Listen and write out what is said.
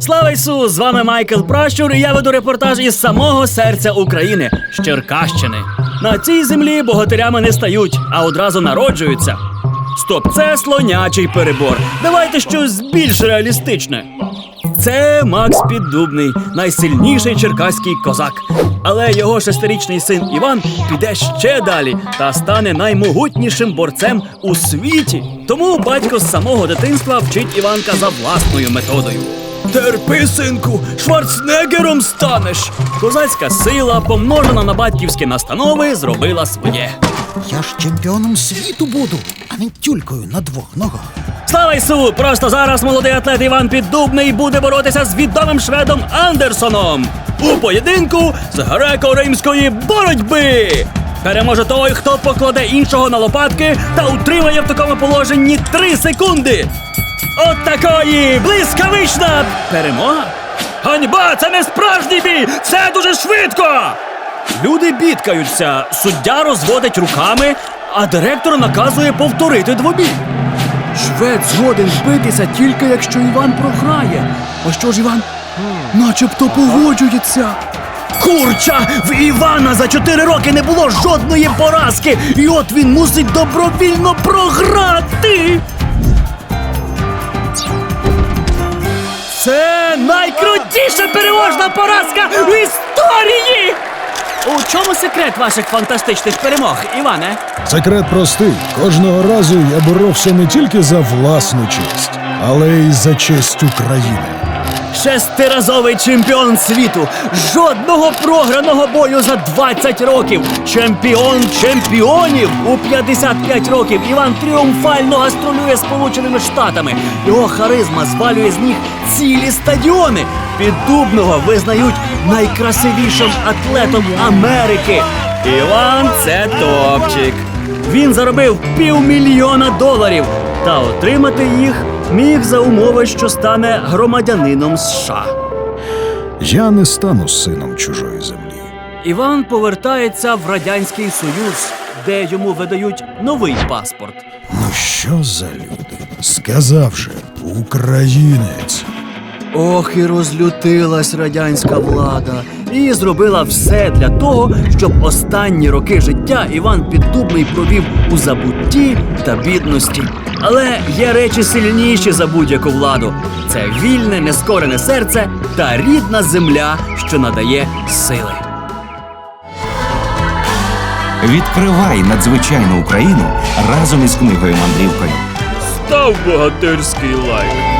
Слава Ісус! З вами Майкл Пращур, і я веду репортаж із самого серця України з Черкащини. На цій землі богатирями не стають, а одразу народжуються. Стоп, це слонячий перебор. Давайте щось більш реалістичне. Це Макс Піддубний, найсильніший черкаський козак. Але його шестирічний син Іван піде ще далі та стане наймогутнішим борцем у світі. Тому батько з самого дитинства вчить Іванка за власною методою. Терпи, синку, шварцнегером станеш. Козацька сила, помножена на батьківські настанови, зробила своє. Я ж чемпіоном світу буду, а не тюлькою на двох ногах. Слава Ісу! Просто зараз молодий атлет Іван Піддубний буде боротися з відомим шведом Андерсоном у поєдинку з греко-римської боротьби. Переможе той, хто покладе іншого на лопатки та утримає в такому положенні 3 секунди. От такої блискавична перемога. Ганьба! Це не справжній бій! Це дуже швидко! Люди бідкаються, суддя розводить руками, а директор наказує повторити двобій. Швед згоден битися тільки якщо Іван програє. А що ж Іван? Начебто погоджується. Курча! В Івана за чотири роки не було жодної поразки, і от він мусить добровільно програти. Це найкрутіша переможна поразка в історії! У чому секрет ваших фантастичних перемог, Іване? Секрет простий. Кожного разу я боровся не тільки за власну честь, але й за честь України. Шестиразовий чемпіон світу. Жодного програного бою за 20 років. Чемпіон чемпіонів у 55 років. Іван тріумфально гастролює Сполученими Штатами. Його харизма звалює з ніг цілі стадіони. Піддубного визнають найкрасивішим атлетом Америки. Іван це топчик. Він заробив півмільйона доларів та отримати їх міг за умови, що стане громадянином США. Я не стану сином чужої землі. Іван повертається в радянський союз, де йому видають новий паспорт. Ну що за люди? Сказав же, українець. Ох, і розлютилась радянська влада і зробила все для того, щоб останні роки життя Іван Піддубний провів у забутті та бідності. Але є речі сильніші за будь-яку владу: це вільне, нескорене серце та рідна земля, що надає сили. Відкривай надзвичайну Україну разом із книгою мандрівкою. Став богатирський лайк.